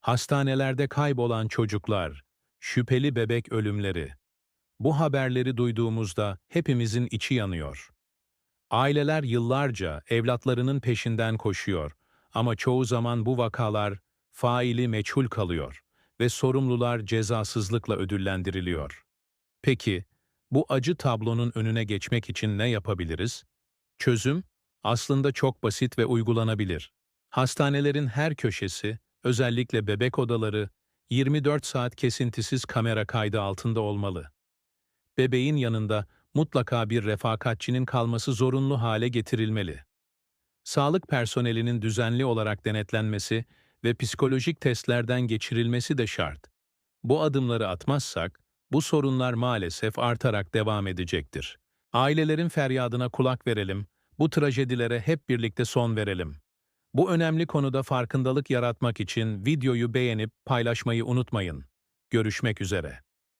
Hastanelerde kaybolan çocuklar, şüpheli bebek ölümleri. Bu haberleri duyduğumuzda hepimizin içi yanıyor. Aileler yıllarca evlatlarının peşinden koşuyor ama çoğu zaman bu vakalar faili meçhul kalıyor ve sorumlular cezasızlıkla ödüllendiriliyor. Peki, bu acı tablonun önüne geçmek için ne yapabiliriz? Çözüm, aslında çok basit ve uygulanabilir. Hastanelerin her köşesi, özellikle bebek odaları, 24 saat kesintisiz kamera kaydı altında olmalı. Bebeğin yanında mutlaka bir refakatçinin kalması zorunlu hale getirilmeli. Sağlık personelinin düzenli olarak denetlenmesi ve psikolojik testlerden geçirilmesi de şart. Bu adımları atmazsak, bu sorunlar maalesef artarak devam edecektir. Ailelerin feryadına kulak verelim, bu trajedilere hep birlikte son verelim. Bu önemli konuda farkındalık yaratmak için videoyu beğenip paylaşmayı unutmayın. Görüşmek üzere.